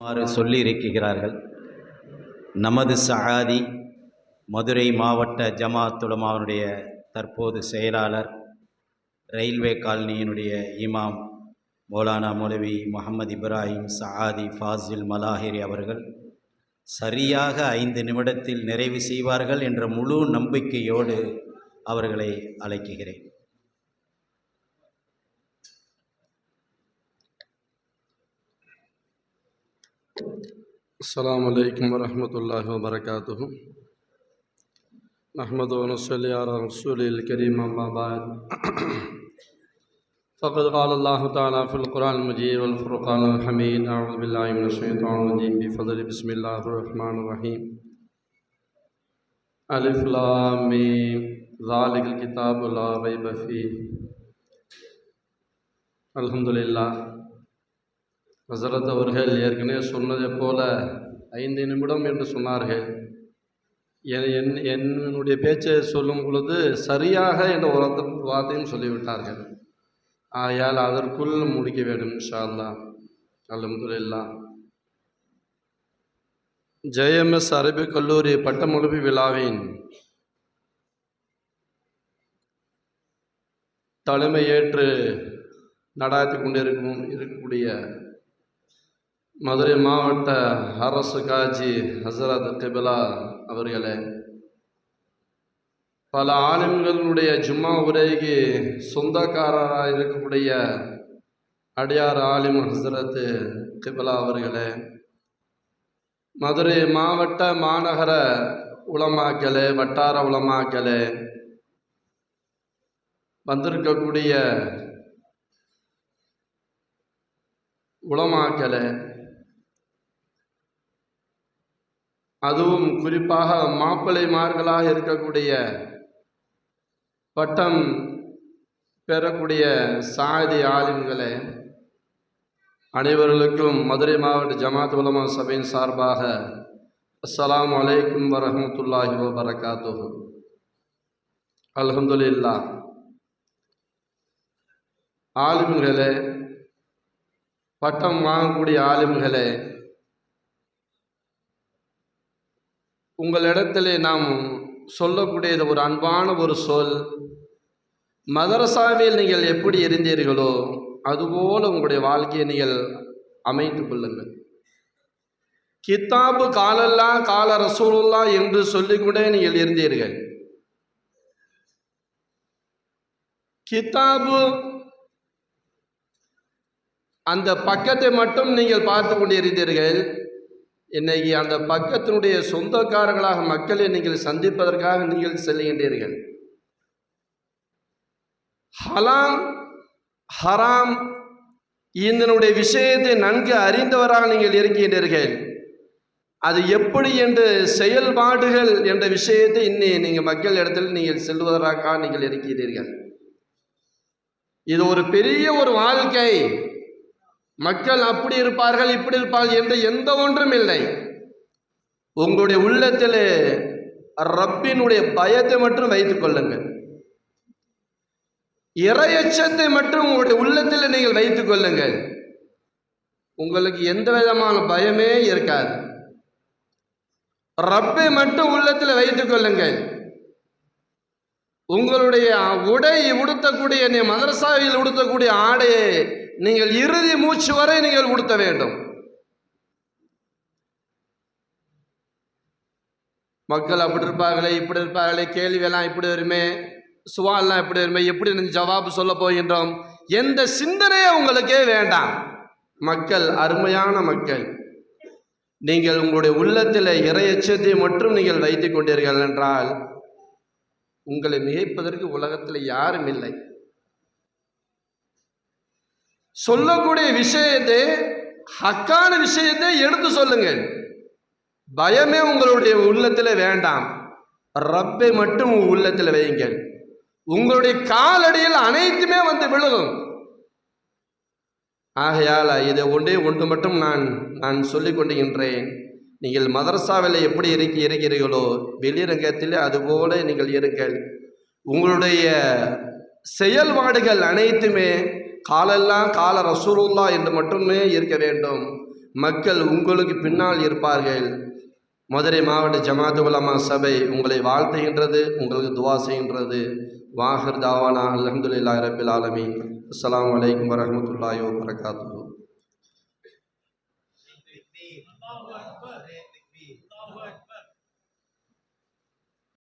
சொல்லி இருக்கிறார்கள் நமது சஹாதி மதுரை மாவட்ட ஜமாத் தற்போது செயலாளர் ரயில்வே காலனியினுடைய இமாம் மௌலானா மௌலவி முகமது இப்ராஹிம் சஹாதி ஃபாசில் மலாஹிரி அவர்கள் சரியாக ஐந்து நிமிடத்தில் நிறைவு செய்வார்கள் என்ற முழு நம்பிக்கையோடு அவர்களை அழைக்குகிறேன் السلام علیکم ورحمۃ اللہ وبرکاتہ۔ محمد صلی رسول الکریم بعد۔ فقد قال اللہ تعالیٰ فی القرآن المجید والفرقان الحمید۔ الشیطان الرجیم۔ بفضل بسم اللہ الرحمن الرحیم۔ الف لام ذالک الکتاب لا ریب فیہ۔ الحمدللہ۔ ஹசரத் அவர்கள் ஏற்கனவே சொன்னதைப் போல ஐந்து நிமிடம் என்று சொன்னார்கள். என் என் என்னுடைய பேச்சை சொல்லும் பொழுது சரியாக என்ற ஒரு வார்த்தையும் சொல்லிவிட்டார்கள். ஆயால் அதற்குள் முடிக்க வேண்டும் இன்ஷா அல்லாஹ் அல்ஹம்துலில்லாஹ். ஜேஎம்எஸ் அரபிக் கல்லூரி பட்டமளிப்பு விழாவின் தலைமையேற்று நடாத்தி கொண்டிருக்கும் இருக்கக்கூடிய மதுரை மாவட்ட அரசு காஜி ஹசரத் கிபிலா அவர்களே பல ஆலிம்களுடைய ஜும்மா உரைக்கு சொந்தக்காரராக இருக்கக்கூடிய அடியார் ஆலிம் ஹசரத் கிபிலா அவர்களே மதுரை மாவட்ட மாநகர உளமாக்கலே வட்டார உளமாக்கலே வந்திருக்கக்கூடிய உளமாக்கலை அதுவும் குறிப்பாக மாப்பிள்ளைமார்களாக இருக்கக்கூடிய பட்டம் பெறக்கூடிய சாதி ஆலிம்களே அனைவர்களுக்கும் மதுரை மாவட்ட ஜமாத் உலமா சபையின் சார்பாக அஸ்லாம் அலைக்கும் வரமத்துல்லாஹி வபரகாத்துஹு. அலமதுல்லா ஆலிம்களே பட்டம் வாங்கக்கூடிய ஆலிம்களே உங்களிடத்திலே நாம் சொல்லக்கூடியது ஒரு அன்பான ஒரு சொல். மதரசாவில் நீங்கள் எப்படி இருந்தீர்களோ அதுபோல் உங்களுடைய வாழ்க்கையை நீங்கள் அமைத்து கொள்ளுங்கள். கித்தாபு காலல்லா கால ரசூலுல்லா என்று சொல்லிக்கொண்டே நீங்கள் இருந்தீர்கள். கித்தாபு அந்த பக்கத்தை மட்டும் நீங்கள் பார்த்து கொண்டிருந்தீர்கள். இன்னைக்கு அந்த பக்கத்தினுடைய சொந்தக்காரர்களாக மக்களை நீங்கள் சந்திப்பதற்காக நீங்கள் செல்கின்றீர்கள் ஹலாம் ஹராம் இதனுடைய விஷயத்தை நன்கு அறிந்தவராக நீங்கள் இருக்கின்றீர்கள். அது எப்படி என்று செயல்பாடுகள் என்ற விஷயத்தை இன்னி நீங்கள் மக்கள் இடத்தில் நீங்கள் செல்வதற்காக நீங்கள் இருக்கிறீர்கள். இது ஒரு பெரிய ஒரு வாழ்க்கை. மக்கள் அப்படி இருப்பார்கள் இப்படி இருப்பார்கள் என்று எந்த ஒன்றும் இல்லை. உங்களுடைய உள்ளத்தில் ரப்பினுடைய பயத்தை மட்டும் வைத்துக் கொள்ளுங்கள். இறையச்சத்தை மட்டும் உங்களுடைய உள்ளத்தில் நீங்கள் வைத்துக் கொள்ளுங்கள். உங்களுக்கு எந்த விதமான பயமே இருக்காது. ரப்பை மட்டும் உள்ளத்தில் வைத்துக் கொள்ளுங்கள். உங்களுடைய உடை உடுத்தக்கூடிய மதரசாவில் உடுத்தக்கூடிய ஆடையை நீங்கள் இறுதி மூச்சு வரை நீங்கள் உடுத்த வேண்டும். மக்கள் அப்படி இருப்பார்களே இப்படி இருப்பார்களே கேள்வியெல்லாம் இப்படி வருமே சுவால்லாம் இப்படி வருமே எப்படி நீங்கள் ஜவாபு சொல்ல போகின்றோம்? எந்த சிந்தனையே உங்களுக்கே வேண்டாம். மக்கள் அருமையான மக்கள் நீங்கள் உங்களுடைய உள்ளத்தில் இறையச்சத்தை மட்டும் நீங்கள் வைத்துக் கொண்டீர்கள் என்றால் உங்களை மிகைப்பதற்கு உலகத்தில் யாரும் இல்லை. சொல்லக்கூடிய விஷயத்தை ஹக்கான விஷயத்தை எடுத்து சொல்லுங்கள். பயமே உங்களுடைய உள்ளத்தில் வேண்டாம். ரப்பை மட்டும் உள்ளத்தில் வையுங்கள். உங்களுடைய காலடியில் அனைத்துமே வந்து விழுகும். ஆகையால் இதை ஒன்றே ஒன்று மட்டும் நான் நான் சொல்லிக் கொண்டுகின்றேன் நீங்கள் மதரசாவில் எப்படி இருக்க இருக்கிறீர்களோ வெளியரங்கத்தில் அதுபோல நீங்கள் இருங்கள். உங்களுடைய செயல்பாடுகள் அனைத்துமே காலெல்லாம் கால ரசூலுல்லா என்று மட்டுமே இருக்க வேண்டும். மக்கள் உங்களுக்கு பின்னால் இருப்பார்கள். மதுரை மாவட்ட ஜமாத்து உலமா சபை உங்களை வாழ்த்துகின்றது உங்களுக்கு துவா செய்கின்றது. வாஹிர் தாவானா அலமதுல்லா ரபில் ஆலமி அஸ்லாம் வலைக்கம் வரமத்துல்லாயோ வரகாத்து